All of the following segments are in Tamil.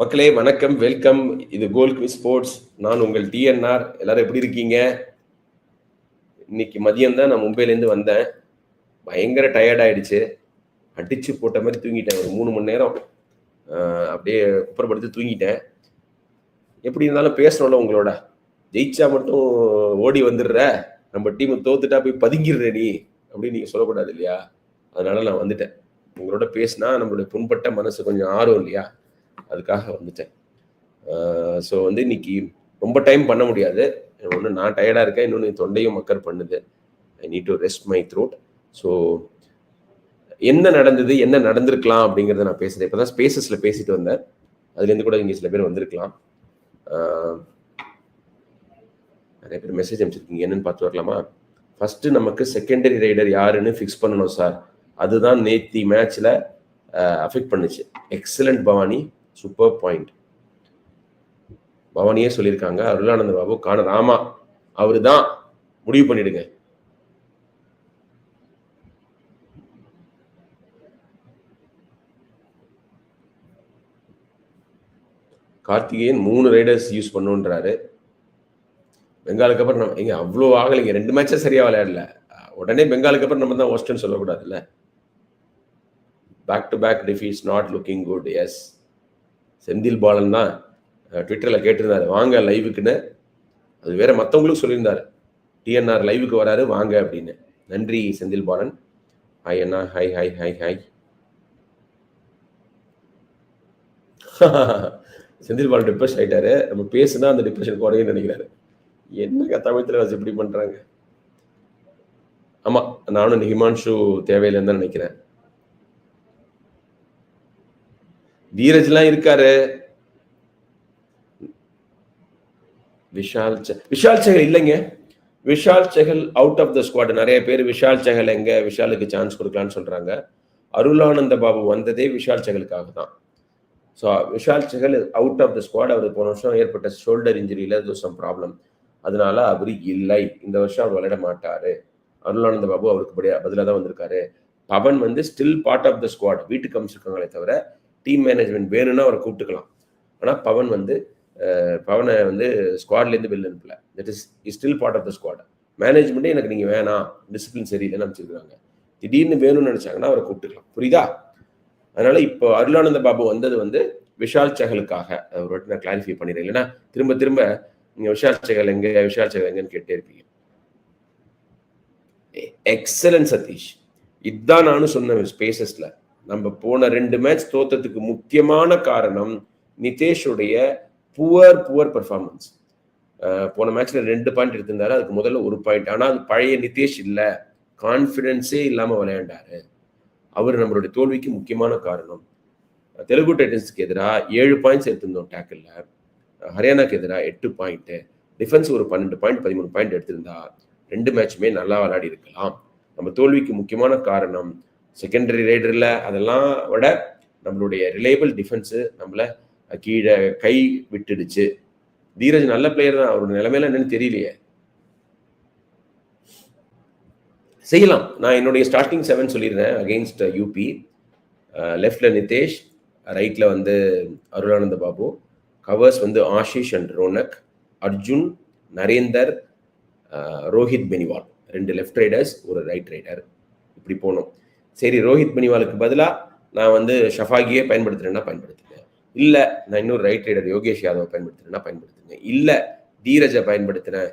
மக்களே வணக்கம் வெல்கம். இது கோல் குவிஸ் ஸ்போர்ட்ஸ். நான் உங்கள் டிஎன்ஆர். எல்லாரும் எப்படி இருக்கீங்க? இன்னைக்கு மதியம் தான் நான் மும்பைலேருந்து வந்தேன். பயங்கர டயர்ட் ஆயிடுச்சு. அடிச்சு போட்ட மாதிரி தூங்கிட்டேன். ஒரு மூணு மணி நேரம் அப்படியே குப்பரப்படுத்தி தூங்கிட்டேன். எப்படி இருந்தாலும் பேசணும்ல உங்களோட. ஜெயிச்சா மட்டும் ஓடி வந்துடுற. நம்ம டீம் தோத்துட்டா போய் பதுங்கிடுற நீ அப்படின்னு நீங்கள் சொல்லக்கூடாது இல்லையா? அதனால நான் வந்துட்டேன். உங்களோட பேசினா நம்மளுடைய புண்பட்ட மனசு கொஞ்சம் ஆர்வம் இல்லையா? அதுக்காக வந்துட்டேன். ஸோ வந்து இன்னைக்கு ரொம்ப டைம் பண்ண முடியாது. ஒன்று நான் டயர்டாக இருக்கேன். இன்னொன்று தொண்டையும் மக்கர் பண்ணுது. I need to rest my throat so என்ன நடந்தது என்ன நடந்திருக்கலாம் அப்படிங்கிறத நான் பேசுகிறேன் இப்போ தான் ஸ்பேசஸில் பேசிட்டு வந்தேன். அதுலேருந்து கூட இங்கே சில பேர் வந்திருக்கலாம். நிறைய பேர் மெசேஜ் அனுப்பிச்சிருக்கீங்க. என்னன்னு பார்த்து வரலாமா? ஃபஸ்ட்டு நமக்கு செகண்டரி ரைடர் யாருன்னு ஃபிக்ஸ் பண்ணணும் சார் அதுதான் நேத்தி மேட்ச்சில் அஃபெக்ட் பண்ணுச்சு. எக்ஸலண்ட் பவானி. சூப்பர் பாயிண்ட் பவானியே சொல்லியிருக்காங்க. அருளானந்த பாபு காண ராமா அவரு தான் முடிவு பண்ணிடுங்க. கார்த்திகேயன் மூணு ரைடர்ஸ் யூஸ் பண்ணுன்றாரு. பெங்காலுக்கு அப்புறம் நம்ம எங்க அவ்வளோ ஆகலைங்க ரெண்டு மேட்சே சரியா விளையாடல. உடனே பெங்காலுக்கு அப்புறம் நம்ம தான் ஒஸ்ட்னு சொல்லக்கூடாதுல்ல. Back to back defeats not looking good yes Senthil Balan தான் ட்விட்டரில் கேட்டிருந்தார் வாங்க லைவுக்குன்னு அது வேற மற்றவங்களுக்கும் சொல்லியிருந்தார். டிஎன்ஆர் லைவுக்கு வராரு வாங்க அப்படின்னு. நன்றி செந்தில் பாலன். ஹாய் அண்ணா hi hi hi hi Senthil Balan depress ஆகிட்டாரு நம்ம பேசுனா அந்த டிப்ரெஷன் குறையும் நினைக்கிறாரு. என்னங்க தமிழ் தலைவாசி இப்படி பண்ணுறாங்க ஆமாம் நானும் ஹிமான்ஷு தேவையில்லைன்னு தான் நினைக்கிறேன். தீரஜ்லாம் இருக்காரு. விஷால் விஷால் செகல் இல்லைங்க. Vishal Sehgal out of the squad நிறைய பேர் விஷால் செகல் எங்க? விஷாலுக்கு சான்ஸ் கொடுக்கலான்னு சொல்றாங்க. அருளானந்த பாபு வந்ததே விஷால் செகலுக்காக தான். So Vishal Sehgal out of the squad அவர் போன வருஷம் ஏற்பட்ட ஷோல்டர் இன்ஜுரியில சம் ப்ராப்ளம் அதனால அவர் இல்லை. இந்த வருஷம் அவர் விளையாட மாட்டாரு. அருளானந்த பாபு அவருக்கு படி பதிலாக தான் வந்திருக்காரு. பவன் வந்து still part of the squad வீட்டுக்கு அமைச்சிருக்காங்களே தவிர டீம் மேனேஜ்மெண்ட் வேணும்னா அவரை கூப்பிட்டுக்கலாம். ஆனால் பவன் வந்து பவனை வந்து ஸ்குவாட்லேருந்து வெளில அனுப்பல. That is still part of the squad மேனேஜ்மெண்ட்டே எனக்கு நீங்கள் வேணாம். டிசிப்ளின் சரியில்லைன்னு அமைச்சிருக்காங்க திடீர்னு வேணும்னு நினச்சாங்கன்னா அவரை கூப்பிட்டுக்கலாம். புரியுதா? அதனால இப்போ அருளானந்த பாபு வந்தது வந்து விஷால் சகலுக்காக. ஒரு வாட்டி நான் கிளாரிஃபை பண்ணிடுறேன். இல்லைன்னா திரும்ப திரும்ப நீங்கள் விஷால் சகல் எங்க விஷால் சகல் எங்கன்னு கேட்டே இருப்பீங்க. எக்ஸலன்ட் சதீஷ். இதுதான் நானும் சொன்னேன் ஸ்பேசஸ்ல நம்ம போன ரெண்டு மேட்ச் தோத்ததுக்கு முக்கியமான காரணம் நிதேஷுடைய புவர் புவர் பர்ஃபார்மன்ஸ் போன மேட்ச்ல ரெண்டு பாயிண்ட் எடுத்திருந்தாரு அதுக்கு முதல்ல ஒரு பாயிண்ட் ஆனா அது பழைய நிதேஷ் இல்ல. கான்ஃபிடென்ஸே இல்லாம விளையாண்டாரு. அவர் நம்மளுடைய தோல்விக்கு முக்கியமான காரணம். தெலுங்கு டைட்டன்ஸ்க்கு எதிராக ஏழு பாயிண்ட்ஸ் எடுத்திருந்தோம் டேக்கிளில் ஹரியானாக்கு எதிராக எட்டு பாயிண்ட் டிஃபென்ஸ் ஒரு பன்னெண்டு பாயிண்ட் பதிமூணு பாயிண்ட் எடுத்திருந்தா ரெண்டு மேட்சுமே நல்லா விளையாடி இருக்கலாம். நம்ம தோல்விக்கு முக்கியமான காரணம் செகண்டரி ரைடரில் அதெல்லாம் விட நம்மளுடைய ரிலேபிள் டிஃபென்ஸு நம்மளை கீழே கை விட்டுடுச்சு. தீரஜ் நல்ல பிளேயர் தான். அவரோட நிலைமையில என்னன்னு தெரியலையே. செய்யலாம். நான் என்னுடைய ஸ்டார்டிங் செவன் சொல்லியிருந்தேன் அகெயின்ஸ்ட் யூபி லெஃப்டில் நிதேஷ் ரைட்டில் வந்து அருளானந்த பாபு கவர்ஸ் வந்து ஆஷிஷ் அண்ட் ரோனக் அர்ஜுன் நரேந்தர் ரோஹித் பெனிவால். ரெண்டு லெஃப்ட் ரைடர்ஸ் ஒரு ரைட் ரைடர் இப்படி போனோம். சரி ரோஹித் பனிவாலுக்கு பதிலாக நான் வந்து ஷஃபாகியே பயன்படுத்துறேன்னா பயன்படுத்துங்க. இல்லை நான் இன்னொரு ரைட் ரைடர் யோகேஷ் யாதவ் பயன்படுத்துறேன்னா பயன்படுத்துங்க. இல்லை தீரஜை பயன்படுத்தினேன்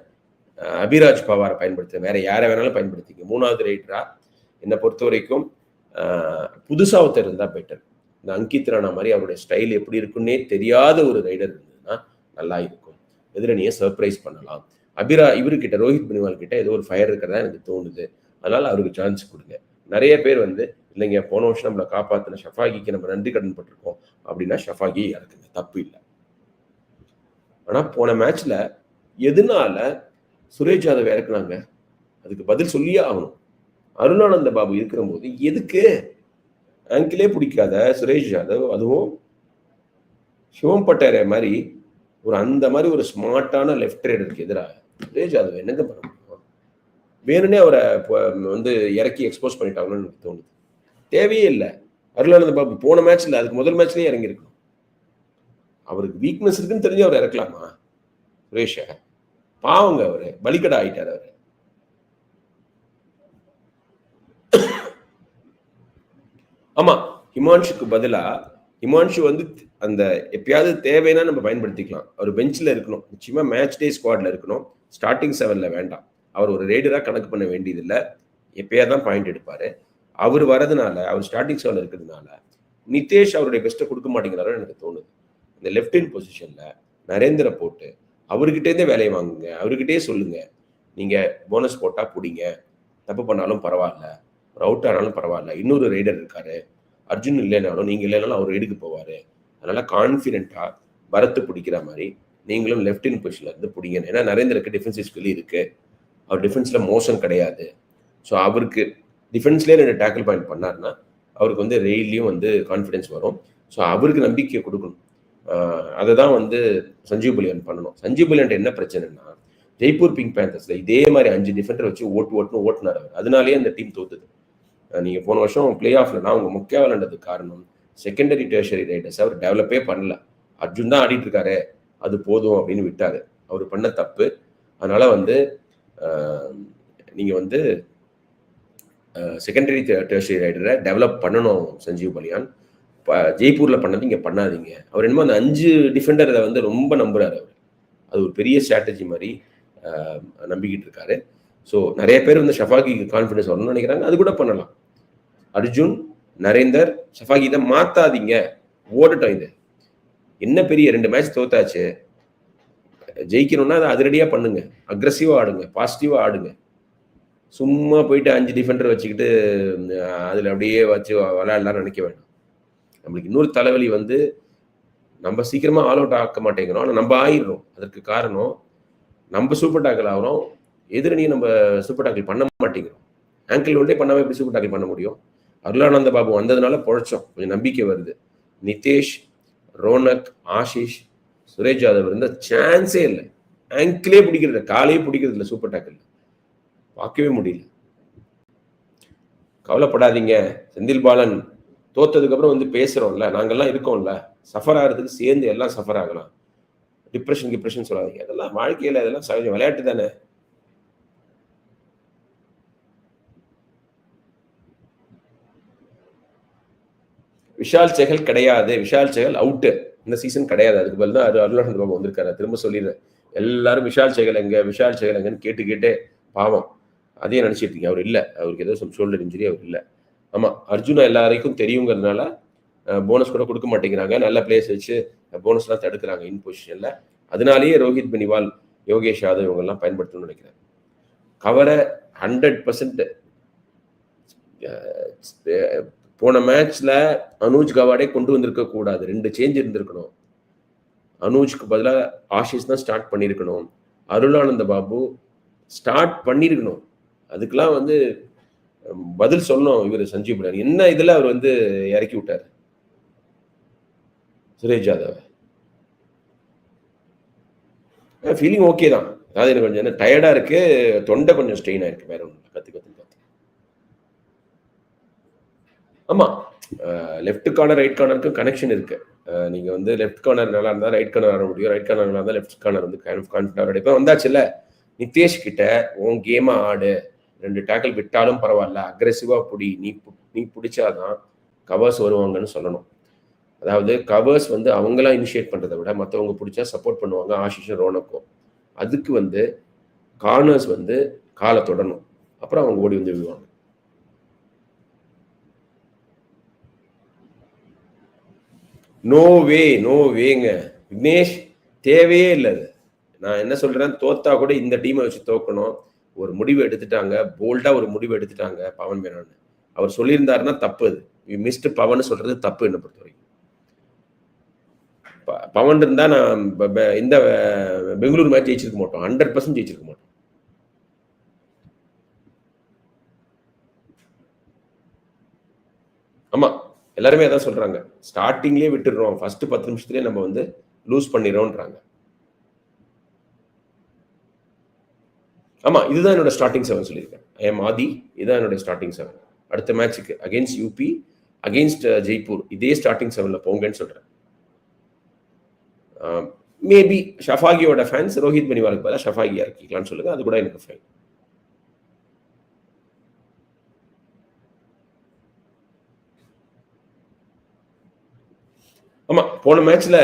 அபிராஜ் பவாரை பயன்படுத்துறேன் வேற யாரை வேணாலும் பயன்படுத்திங்க. மூணாவது ரைடரா என்னை பொறுத்த வரைக்கும் புதுசாக ஒருத்தர் இருந்தால் பெட்டர் இந்த அங்கித் ராணா மாதிரி அவருடைய ஸ்டைல் எப்படி இருக்குன்னே தெரியாத ஒரு ரைடர் இருந்ததுன்னா நல்லா இருக்கும். எதிரணியை சர்ப்ரைஸ் பண்ணலாம். அபிரா இவர்கிட்ட ரோஹித் பனிவால் கிட்ட ஏதோ ஒரு ஃபயர் இருக்கிறதா எனக்கு தோணுது. அதனால அவருக்கு சான்ஸ் கொடுங்க. நிறைய பேர் வந்து இல்லைங்க போன வருஷம் நம்மளை காப்பாத்தின ஷஃபாகிக்கு நம்ம நன்றி கடன் பட்டிருக்கோம் அப்படின்னா ஷஃபாகி இறக்குங்க தப்பு இல்லை. ஆனா போன மேட்ச்ல எதனால சுரேஷ் யாதவ் இறக்குனாங்க? அதுக்கு பதில் சொல்லியே ஆகணும். அருணானந்த பாபு இருக்கிற போது எதுக்கு? ஆங்கிலே பிடிக்காத சுரேஷ் யாதவ் அதுவும் சிவம் பட்டேரே மாதிரி ஒரு அந்த மாதிரி ஒரு ஸ்மார்ட்டான லெஃப்ட் ரைடருக்கு எதிராக. சுரேஷ் யாதவ் என்னங்க பண்ண வேணும்னே அவரை இப்போ வந்து இறக்கி எக்ஸ்போஸ் பண்ணிட்டாங்கன்னு எனக்கு தோணுது. தேவையே இல்லை. அருளானந்த பாபு போன மேட்ச்ல அதுக்கு முதல் மேட்ச்லயே இறங்கியிருக்கணும். அவருக்கு வீக்னஸ் இருக்குன்னு தெரிஞ்சு அவர் இறக்கலாமா? சுரேஷ பாவங்க அவரு. பலிக்கடா ஆயிட்டார் அவரு. ஆமா ஹிமான்ஷுக்கு பதிலா ஹிமான்ஷு வந்து அந்த எப்பயாவது தேவைன்னா நம்ம பயன்படுத்திக்கலாம். அவர் பெஞ்சில் இருக்கணும். நிச்சயமா மேட்ச் டே ஸ்குவாட்ல இருக்கணும். ஸ்டார்டிங் செவன்ல வேண்டாம். அவர் ஒரு ரேடராக கணக்கு பண்ண வேண்டியதில்லை. எப்பயா தான் பாயிண்ட் எடுப்பார். அவர் வரதுனால அவர் ஸ்டார்டிங் செவன் இருக்கிறதுனால நிதேஷ் அவருடைய பெஸ்ட்டை கொடுக்க மாட்டேங்கிறாரோ எனக்கு தோணுது. இந்த லெஃப்ட் இன் நரேந்திர போட்டு அவர்கிட்டேருந்தே வேலையை வாங்குங்க அவர்கிட்டே சொல்லுங்க. நீங்கள் போனஸ் போட்டால் பிடிங்க. தப்பு பண்ணாலும் பரவாயில்ல. ஒரு அவுட் ஆனாலும் பரவாயில்ல. இன்னொரு ரைடர் இருக்காரு. அர்ஜுன் இல்லைனாலும் நீங்கள் இல்லைனாலும் அவர் ரைடுக்கு போவார். அதனால் கான்ஃபிடெண்ட்டாக பரத்து பிடிக்கிற மாதிரி நீங்களும் லெஃப்ட் இன் பொசிஷன்ல இருந்து பிடிங்க ஏன்னா நரேந்திரக்கு டிஃபென்சிவ் ஸ்கில் இருக்குது அவர் டிஃபென்ஸில் மோஷன் கிடையாது. ஸோ அவருக்கு டிஃபென்ஸ்லேயே ரெண்டு டேக்கிள் பாயிண்ட் பண்ணாருன்னா அவருக்கு வந்து ரெயிலையும் வந்து கான்ஃபிடென்ஸ் வரும். ஸோ அவருக்கு நம்பிக்கை கொடுக்கணும். அதை தான் வந்து சஞ்சீவ் புலியன் பண்ணணும். சஞ்சீவ் புலியன்ட்ட என்ன பிரச்சனைனா ஜெய்ப்பூர் பிங்க் பேந்தர்ஸில் இதே மாதிரி அஞ்சு டிஃபெண்டர் வச்சு ஓட்டு ஓட்டுன்னு ஓட்டுனார் அவர். அதனாலேயே அந்த டீம் தோத்துது. நீங்கள் போன வருஷம் பிளே ஆஃப்ல நான் அவங்க முக்கிய விளையாண்டதுக்கு காரணம் செகண்டரி டேஷரி ரைடர்ஸ் அவர் டெவலப்பே பண்ணல. அர்ஜுன் தான் ஆடிட்டு இருக்காரு அது போதும் அப்படின்னு விட்டாரு. அவர் பண்ண தப்பு. அதனால வந்து நீங்கள் வந்து செகண்டரி டேர்ஷரி ரைடரை டெவலப் பண்ணணும் சஞ்சீவ் பலியான். ஜெய்ப்பூரில் பண்ணது இங்கே பண்ணாதீங்க. அவர் என்னமோ அந்த அஞ்சு டிஃபெண்டரை வந்து ரொம்ப நம்புறாரு அவர். அது ஒரு பெரிய ஸ்ட்ராட்டஜி மாதிரி நம்பிக்கிட்டு இருக்காரு. ஸோ நிறைய பேர் வந்து ஷஃபாகிக்கு கான்ஃபிடன்ஸ் வரணும்னு நினைக்கிறாங்க. அது கூட பண்ணலாம். அர்ஜுன் நரேந்தர் ஷஃபாகி இதை மாற்றாதீங்க ஓடட்டும் இது. என்ன பெரிய ரெண்டு மேட்ச் தோத்தாச்சு. ஜெயிக்கணும்னா அதை அதிரடியாக பண்ணுங்க. அக்ரஸிவாக ஆடுங்க. பாசிட்டிவாக ஆடுங்க. சும்மா போயிட்டு அஞ்சு டிஃபெண்டர் வச்சுக்கிட்டு அதில் அப்படியே வச்சு விளையாடலாம்னு நினைக்க வேண்டாம். நம்மளுக்கு இன்னொரு தலைவலி வந்து நம்ம சீக்கிரமாக ஆல் அவுட் ஆக்க மாட்டேங்கிறோம். ஆனால் நம்ம ஆயிடுறோம். அதற்கு காரணம் நம்ம சூப்பர் டாக்கிள் ஆகிறோம். எதிரணியும் நம்ம சூப்பர் டாக்கிள் பண்ண மாட்டேங்கிறோம். ஆங்கிள் ஒன்றே பண்ணாமல் எப்படி சூப்பர் டாக்கிள் பண்ண முடியும்? அருளானந்த பாபு வந்ததுனால பொழைச்சோம். கொஞ்சம் நம்பிக்கை வருது. நிதேஷ் ரோனக் ஆஷிஷ் சுரேஷ் யாதவ் இருந்தால் சான்ஸே இல்லை. ஆங்கிளே பிடிக்கிறது காலையே பிடிக்கிறது இல்லை சூப்பர் டாக்கில் பார்க்கவே முடியல. கவலைப்படாதீங்க. செந்தில் பாலன் தோத்ததுக்கப்புறம் வந்து பேசுகிறோம்ல நாங்கெல்லாம் இருக்கோம்ல. சஃபர் ஆகிறதுக்கு சேர்ந்து எல்லாம் சஃபர் ஆகலாம். டிப்ரெஷன் டிப்ரெஷன் சொல்லாதீங்க. அதெல்லாம் வாழ்க்கையில் அதெல்லாம் சகஜம். விளையாட்டு தானே. விஷால் செகல் கிடையாது. விஷால் செகல் அவுட்டு இந்த சீசன் கிடையாது. அதுக்கு பதில் தான் அருளானந்த பாபு வந்திருக்காரு. திரும்ப சொல்லிடுறேன். எல்லாரும் விஷால் சேகல் எங்க விஷால் சேகல் எங்கன்னு கேட்டு கேட்டே பாவம். அதையும் நினைச்சிட்டு இருக்கீங்க. அவர் இல்லை. அவருக்கு ஏதோ ஷோல்டர் இன்ஜுரி அவர் இல்லை. ஆமாம் அர்ஜுனா எல்லாருக்கும் தெரியுங்கிறதுனால போனஸ் கூட கொடுக்க மாட்டேங்கிறாங்க. நல்ல பிளேஸ் வச்சு போனஸ்லாம் தடுக்கிறாங்க இன் பொசிஷனில் அதனாலேயே ரோஹித் பெனிவால் யோகேஷ் யாதவ் இவங்கெல்லாம் பயன்படுத்தணும்னு நினைக்கிறேன். கவரை ஹண்ட்ரட் பர்சன்ட் போன மேட்ச்ல அனூஜ் கவாடே கொண்டு வந்திருக்க கூடாது. ரெண்டு சேஞ்ச் இருந்திருக்கணும். அனூஜ்க்கு பதிலாக ஆஷிஷ் தான் ஸ்டார்ட் பண்ணியிருக்கணும் அருளானந்த பாபு ஸ்டார்ட் பண்ணியிருக்கணும் அதுக்கெல்லாம் வந்து பதில் சொல்லணும் இவர் சஞ்சீவ் பிள்ளையார் என்ன இதில் அவர் வந்து இறக்கி விட்டார்? சுரேஷ் ஜாதவ். ஃபீலிங் ஓகே தான். அதாவது எனக்கு கொஞ்சம் என்ன டயர்டாக இருக்குது தொண்டை கொஞ்சம் ஸ்ட்ரெயின் ஆயிருக்கு வேற ஒன்றும் கற்று கத்து. ஆமா. லெஃப்ட் கார்னர் ரைட் கார்னருக்கும் கனெக்ஷன் இருக்கு. நீங்க வந்து லெஃப்ட் கார்னர் நல்லா இருந்தா ரைட் கார்னர் ஆட முடியும். ரைட் கார்னர் நல்லா இருந்தா லெஃப்ட் கார்னர் வந்து கான்ஃபிடன்ட் இப்போ வந்தாச்சுல்ல நிதேஷ் கிட்ட உன் கேமா ஆடு. ரெண்டு டேக்கிள் விட்டாலும் பரவாயில்ல. அக்ரெசிவா பிடி. நீ நீ பிடிச்சாதான் கவர்ஸ் வருவாங்கன்னு சொல்லணும். அதாவது கவர்ஸ் வந்து அவங்களா இனிஷியேட் பண்றதை விட மற்றவங்க பிடிச்சா சப்போர்ட் பண்ணுவாங்க ஆஷிஷும் ரோனக்கும். அதுக்கு வந்து கார்னர்ஸ் வந்து காலை தொடணும். அப்புறம் அவங்க ஓடி வந்து விழுவாங்க. நோ வே நோ வேங்க விக்னேஷ் தேவையே இல்லை அது. நான் என்ன சொல்றேன்? தோத்தா கூட இந்த டீமை வச்சு தோக்கணும். ஒரு முடிவு எடுத்துட்டாங்க. போல்டா ஒரு முடிவு எடுத்துட்டாங்க பவன் மேனன். அவர் சொல்லியிருந்தாருன்னா தப்பு அது. மிஸ்டு பவன் சொல்றது தப்பு என்ன பொறுத்த வரைக்கும் பவன் இருந்தா நான் இந்த பெங்களூர் மேட்ச் ஜெயிச்சிருக்க மாட்டோம். ஹண்ட்ரட் பர்சன்ட் ஜெயிச்சிருக்க மாட்டோம். ஆமா. எல்லாருமே அதான் சொல்றாங்க. ஸ்டார்டிங்லேயே விட்டுடுறோம். ஃபர்ஸ்ட் பத்து நிமிஷத்துலேயே நம்ம வந்து லூஸ் பண்ணிடுறோம்ன்றாங்க. ஆமா இதுதான் என்னோட ஸ்டார்டிங் செவன் சொல்லியிருக்கேன். ஐ எம் ஆதி இதுதான் என்னோட ஸ்டார்டிங் செவன் அடுத்த மேட்ச்சுக்கு அகேன்ஸ்ட் யூபி அகேன்ஸ்ட் ஜெய்ப்பூர் இதே ஸ்டார்டிங் செவன்ல போங்கன்னு சொல்றேன். மேபி ஷஃபாகியோட ஃபேன்ஸ் ரோஹித் பனிவாலுக்கு பதிலாக ஷஃபாகியா இருக்கீங்களான்னு சொல்லுங்க அது கூட எனக்கு ஃபைன் ஆமா போன மேட்ச்ல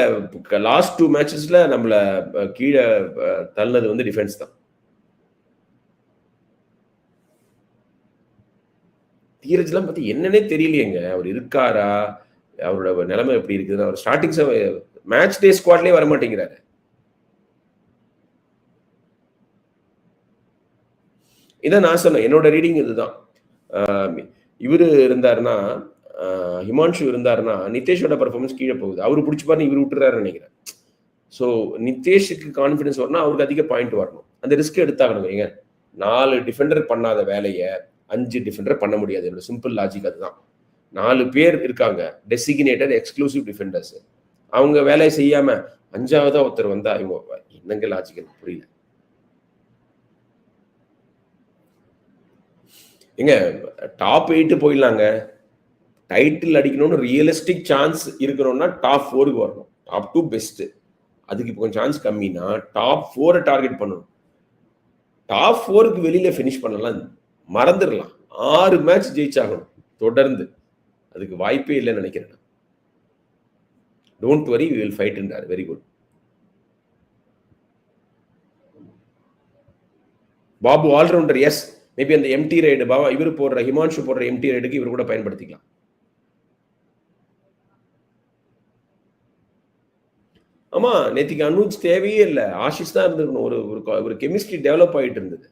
லாஸ்ட் டூ மேட்சஸ்ல நம்மள கீழே தள்ளது வந்து டிஃபென்ஸ் தான். தீரஜ்லாம் பத்தி என்னன்னே தெரியலையேங்க. அவர் இருக்காரா? அவரோட நிலைமை எப்படி இருக்குது அவர் ஸ்டார்டிங் மேட்ச் டே ஸ்குவாட்லயே வர மாட்டேங்கிறாரு இதான் நான் சொன்னேன் என்னோட ரீடிங் இதுதான். இவர் இருந்தாருன்னா ஹிமான்ஷு இருந்தாருன்னா நிதேஷோட பர்ஃபார்மன்ஸ் கீழே போகுது. அவரு பிடிச்சிப்பாருன்னு இவர் விட்டுறாரு நினைக்கிறேன். ஸோ நிதேஷுக்கு கான்ஃபிடன்ஸ் வரணும் அவருக்கு அதிக பாயிண்ட் வரணும். அந்த ரிஸ்க் எடுத்தாகணும் ஏங்க நாலு டிஃபெண்டர் பண்ணாத வேலையை அஞ்சு டிஃபெண்டர் பண்ண முடியாது. என்னோட சிம்பிள் லாஜிக் அதுதான். நாலு பேர் இருக்காங்க டெசிக்னேட்டட் எக்ஸ்க்ளூசிவ் டிஃபெண்டர்ஸ் அவங்க வேலையை செய்யாம அஞ்சாவதா ஒருத்தர் வந்தா இவங்க என்னங்க லாஜிக் எனக்கு புரியல. எங்க டாப் எயிட்டு போயிடலாங்க. டைட்டில் அடிக்கணும்னு ரியலிஸ்டிக் சான்ஸ் இருக்கணும்னா டாப் ஃபோருக்கு வரணும். டாப் டூ பெஸ்ட்டு அதுக்கு இப்போ கொஞ்சம் சான்ஸ் கம்மினா டாப் ஃபோரை டார்கெட் பண்ணணும். டாப் ஃபோருக்கு வெளியில் ஃபினிஷ் பண்ணலாம். மறந்துடலாம். ஆறு மேட்ச் ஜெயிச்சாகணும். தொடர்ந்து. அதுக்கு வாய்ப்பே இல்லைன்னு நினைக்கிறேன் don't worry will ஃபைட்ன்றார் very good Babu all rounder yes maybe அந்த எம்டி ரைடு பாபா இவர் போடுற ஹிமான்ஷு போடுற எம்டி ரைடுக்கு இவர் கூட பயன்படுத்திக்கலாம். ஆமா நேத்திக்கு அனுஜ் தேவையே இல்லை. ஆஷிஷ் தான் இருந்திருக்கணும். ஒரு ஒரு கெமிஸ்ட்ரி டெவலப் ஆயிட்டு இருந்தது.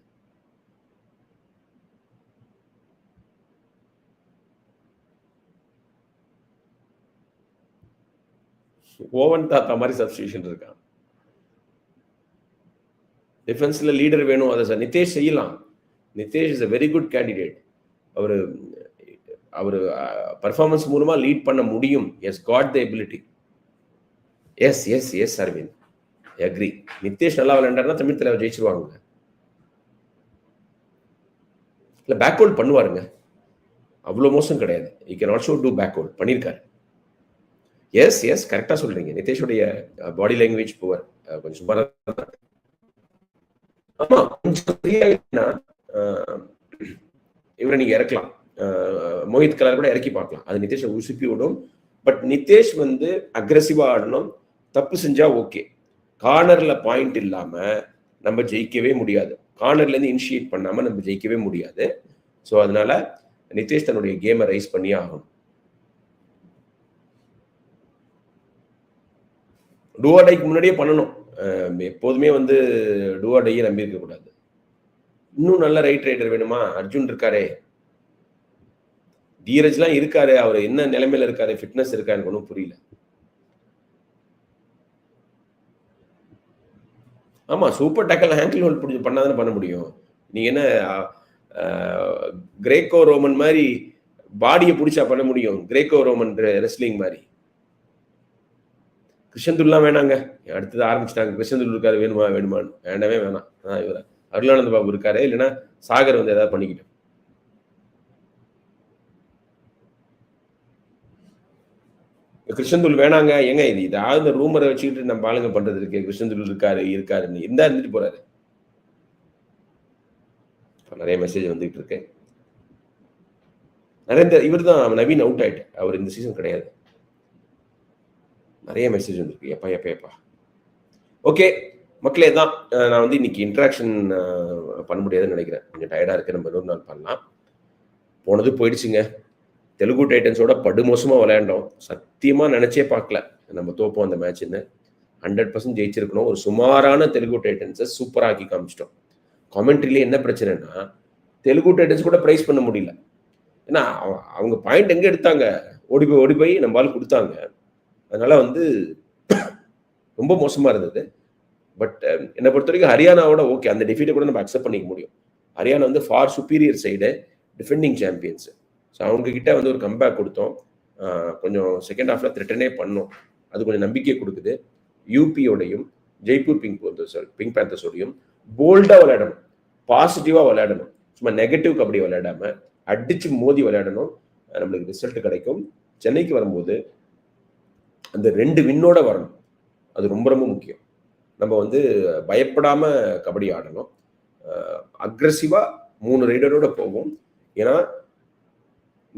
ஓவன் தாத்தா மாதிரி சப்ஸ்டியூஷன் இருக்கான். டிஃபென்ஸ்ல லீடர் வேணும். அதை சார் நிதேஷ் செய்யலாம். Nitesh is a very good candidate அவர் அவர் பர்ஃபார்மன்ஸ் மூலமா லீட் பண்ண முடியும். Yes got the ability yes yes yes Arvind agree Nitesh நல்லா விளையாண்டாருன்னா தமிழ் தலைவர் ஜெயிச்சிருவாங்க இல்லை பேக்ஹோல்ட் பண்ணுவாருங்க. அவ்வளோ மோசம் கிடையாது. You can also do back hold பண்ணியிருக்காரு எஸ் எஸ் கரெக்டாக சொல்றீங்க. நிதேஷுடைய பாடி லாங்குவேஜ் புவர் கொஞ்சம் சுமாராக கொஞ்சம் இவரை நீங்க இறக்கலாம். மோஹித் கலர் கூட இறக்கி பார்க்கலாம். அது நிதேஷை உசுப்பி விடும். பட் நிதேஷ் வந்து அக்ரஸிவாக ஆடணும். தப்பு செஞ்சா ஓகே. கார்னர்ல பாயிண்ட் இல்லாம நம்ம ஜெயிக்கவே முடியாது. கார்னர்ல இருந்து இனிஷியேட் பண்ணாம நம்ம ஜெயிக்கவே முடியாது. ஸோ அதனால நிதேஷ் தன்னுடைய கேமை ரைஸ் பண்ணியே ஆகணும். டூவாடைக்கு முன்னாடியே பண்ணணும். எப்போதுமே வந்து டூவாடையே நம்பி இருக்க கூடாது. இன்னும் நல்ல ரைட் ரைடர் வேணுமா? அர்ஜுன் இருக்காரே. தீரஜ்லாம் இருக்காரு. அவர் என்ன நிலைமையில இருக்காரு? ஃபிட்னஸ் இருக்கா எனக்கு ஒன்றும் புரியல. ஆமாம் சூப்பர் டக்கல் ஹேங்கிள் ஹோல்ட் பிடிச்சி பண்ணாதானே பண்ண முடியும். நீங்கள் என்ன கிரேக்கோ ரோமன் மாதிரி பாடியை பிடிச்சா பண்ண முடியும். கிரேக்கோ ரோமன் ரெஸ்லிங் மாதிரி. கிருஷ்ணதுல்லாம் வேணாங்க. அடுத்தது ஆரம்பிச்சிட்டாங்க. கிருஷ்ணதுல் இருக்காரு வேணுமா வேணுமான்னு. வேண்டவே வேணாம். அதான் இவர். அருளானந்த பாபு இருக்காரு இல்லைன்னா சாகர் வந்து ஏதாவது பண்ணிக்கிட்டோம். கிருஷ்ணதுல் வேணாங்க. ஏங்க இது ஏதாவது இந்த ரூமரை வச்சுக்கிட்டு நம்ம ஆளுங்க பண்றது இருக்கு? கிருஷ்ணதுல் இருக்காரு இருக்காருன்னு இருந்தா இருந்துட்டு போறாரு. நிறைய மெசேஜ் வந்துகிட்டு இருக்கு. நரேந்தர் இவர் தான் நவீன் அவுட் ஆயிட்டு அவர் இந்த சீசன் கிடையாது. நிறைய மெசேஜ் வந்திருக்கு. எப்பா எப்பா எப்பா ஓகே மக்களே தான் நான் வந்து இன்னைக்கு இன்ட்ராக்ஷன் பண்ண முடியாதுன்னு நினைக்கிறேன். கொஞ்சம் டயர்டாக இருக்கு. நம்ம இன்னொரு நாள் பண்ணலாம். போனது போயிடுச்சுங்க. தெலுங்கு டைட்டன்ஸோட படுமோசமாக விளையாண்டோம். சத்தியமாக நினச்சே பார்க்கல. நம்ம தோப்போம் அந்த மேட்ச்னு ஹண்ட்ரட் பர்சன்ட் ஜெயிச்சிருக்கணும். ஒரு சுமாரான தெலுங்கு டைட்டன்ஸை சூப்பராக்கி காமிச்சிட்டோம். காமெண்ட்ரிலே என்ன பிரச்சனைனா தெலுங்கு டைட்டன்ஸ் கூட ப்ரைஸ் பண்ண முடியல. ஏன்னா அவங்க பாயிண்ட் எங்கே எடுத்தாங்க? ஓடி போய் ஓடி போய் நம்மளால் கொடுத்தாங்க. அதனால் வந்து ரொம்ப மோசமாக இருந்தது. பட் என்னை பொறுத்த வரைக்கும் ஹரியானாவோட ஓகே அந்த டிஃபீட்டை கூட நம்ம அக்செப்ட் பண்ணிக்க முடியும். ஹரியானா வந்து far superior side defending champions so அவங்கக்கிட்ட வந்து ஒரு கம்பேக் கொடுத்தோம். கொஞ்சம் செகண்ட் ஹாஃபில் த்ரிட்டனே பண்ணோம். அது கொஞ்சம் நம்பிக்கை கொடுக்குது. யூபியோடையும் ஜெய்ப்பூர் பிங்க் பிங்க் பேந்தர்ஸோடையும் போல்டாக விளையாடணும். பாசிட்டிவாக விளையாடணும். சும்மா நெகட்டிவ் கபடி விளையாடாமல் அடித்து மோதி விளையாடணும். நம்மளுக்கு ரிசல்ட் கிடைக்கும். சென்னைக்கு வரும்போது அந்த ரெண்டு வின்னோட வரணும். அது ரொம்ப ரொம்ப முக்கியம். நம்ம வந்து பயப்படாமல் கபடி ஆடணும். அக்ரஸிவாக மூணு ரைடரோட போவோம். ஏன்னா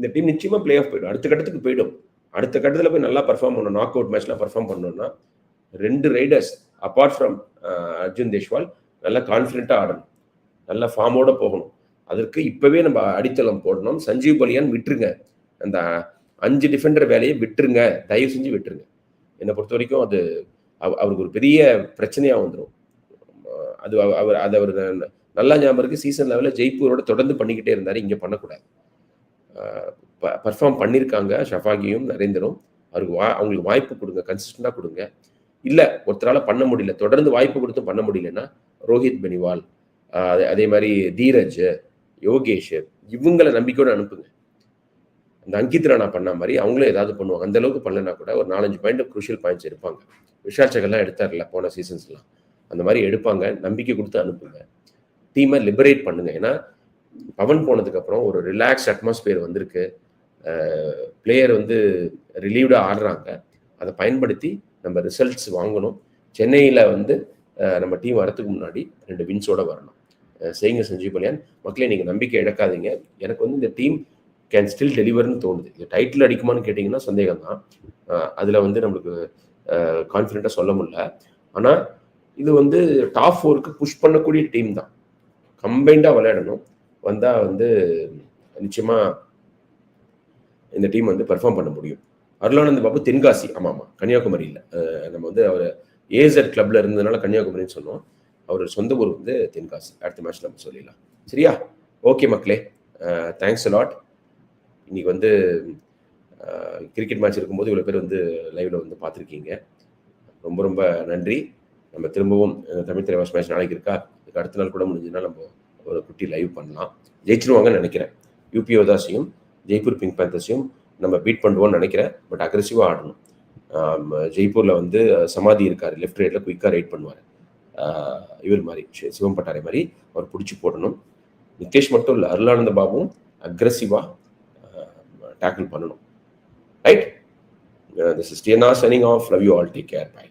இந்த டீம் நிச்சயமா பிளே ஆஃப் போயிடும். அடுத்த கட்டத்துக்கு போயிடும். அடுத்த கட்டத்தில் போய் நல்லா பர்ஃபார்ம் பண்ணணும். நாக் அவுட் மேட்ச்லாம் பர்ஃபார்ம் பண்ணணும்னா ரெண்டு raiders apart from Arjun Deshwal நல்லா கான்ஃபிடென்ட்டாக ஆடணும். நல்லா ஃபார்மோட போகணும். அதற்கு இப்போவே நம்ம அடித்தளம் போடணும். சஞ்சீவ் பலியான் விட்டுருங்க. அந்த அஞ்சு டிஃபெண்டர் வேலையை விட்டுருங்க. தயவு செஞ்சு விட்டுருங்க. என்னை பொறுத்த வரைக்கும் அது அவருக்கு ஒரு பெரிய பிரச்சனையாக வந்துடும் அது அவர் அது அவர் நல்லா ஞாபகம் இருக்குது சீசன் லெவலில் ஜெய்ப்பூரோட தொடர்ந்து பண்ணிக்கிட்டே இருந்தார். இங்கே பண்ணக்கூடாது. பர்ஃபார்ம் பண்ணியிருக்காங்க ஷஃபாகியும் நரேந்திரும் அவருக்கு வா அவங்களுக்கு வாய்ப்பு கொடுங்க கன்சிஸ்டண்டாக கொடுங்க. இல்லை ஒருத்தரால் பண்ண முடியல தொடர்ந்து வாய்ப்பு கொடுத்தும் பண்ண முடியலன்னா ரோஹித் பெனிவால் அதே மாதிரி தீரஜ் யோகேஷ் இவங்களை நம்பிக்கையோடு அனுப்புங்க. அந்த அங்கித் ராணா பண்ண மாதிரி அவங்களும் ஏதாவது பண்ணுவாங்க. அந்த அளவுக்கு பண்ணலனா கூட ஒரு நாலஞ்சு பாயிண்ட் குரூஷியல் பாயிண்ட்ஸ் எடுப்பாங்க. விஷால் சகர்லாம் எடுத்தார்ல போன சீசன்ஸ்லாம் அந்த மாதிரி எடுப்பாங்க நம்பிக்கை கொடுத்து அனுப்புங்க. டீமை லிபரேட் பண்ணுங்க. ஏன்னா பவன் போனதுக்கப்புறம் ஒரு ரிலாக்ஸ் அட்மாஸ்பியர் வந்திருக்கு. பிளேயர் வந்து ரிலீவ்டாக ஆடுறாங்க. அதை பயன்படுத்தி நம்ம ரிசல்ட்ஸ் வாங்கணும். சென்னையில் வந்து நம்ம டீம் வரத்துக்கு முன்னாடி ரெண்டு வின்ஸோட வரணும். செய்யுங்க சஞ்சீவ் பலியான். மக்களே நீங்கள் நம்பிக்கை இழக்காதீங்க. எனக்கு வந்து இந்த டீம் கேன் ஸ்டில் டெலிவர்னு தோணுது. இது டைட்டில் அடிக்குமான்னு கேட்டிங்கன்னா சந்தேகம் தான். அதில் வந்து நம்மளுக்கு கான்ஃபிடென்ட்டாக சொல்ல முடியல. ஆனால் இது வந்து டாப் ஃபோருக்கு புஷ் பண்ணக்கூடிய டீம் தான். கம்பைண்டாக விளையாடணும். வந்தால் வந்து நிச்சயமாக இந்த டீம் வந்து பெர்ஃபார்ம் பண்ண முடியும். அருளானந்த் பாபு தென்காசி ஆமாம் ஆமாம் கன்னியாகுமரியில் நம்ம வந்து அவர் ஏசர் கிளப்ல இருந்ததுனால கன்னியாகுமரின்னு சொன்னோம் அவர் சொந்த ஊர் வந்து தென்காசி. அடுத்த மேட்ச் நம்ம சொல்லிடலாம். சரியா? ஓகே மக்களே. தேங்க்ஸ் லாட் இன்னைக்கு வந்து கிரிக்கெட் மேட்ச் இருக்கும்போது இவ்வளோ பேர் வந்து லைவ்ல வந்து பார்த்துருக்கீங்க. ரொம்ப ரொம்ப நன்றி. நம்ம திரும்பவும் தமிழ் தலைவாஸ் மேட்ச் நாளைக்கு இருக்கா? இதுக்கு அடுத்த நாள் கூட முடிஞ்சதுன்னா நம்ம ஒரு குட்டி லைவ் பண்ணலாம். ஜெயிச்சிருவாங்கன்னு நினைக்கிறேன். யூபி யோதாஸையும் ஜெய்ப்பூர் பிங்க் பேந்தர்ஸையும் நம்ம பீட் பண்ணுவோம்னு நினைக்கிறேன். பட் அக்ரெசிவாக ஆடணும். ஜெய்ப்பூரில் வந்து சமாதி இருக்கார். லெஃப்ட் ரைட்டில் குயிக்காக ரைட் பண்ணுவார். இவர் மாதிரி சிவம் பட்டாரை மாதிரி அவர் பிடிச்சி போடணும். நித்தேஷ் மட்டும் இல்லை அருளானந்த பாபுவும் அக்ரெசிவாக டேக்கிள் பண்ணணும். Right this is TNR signing off love you all take care bye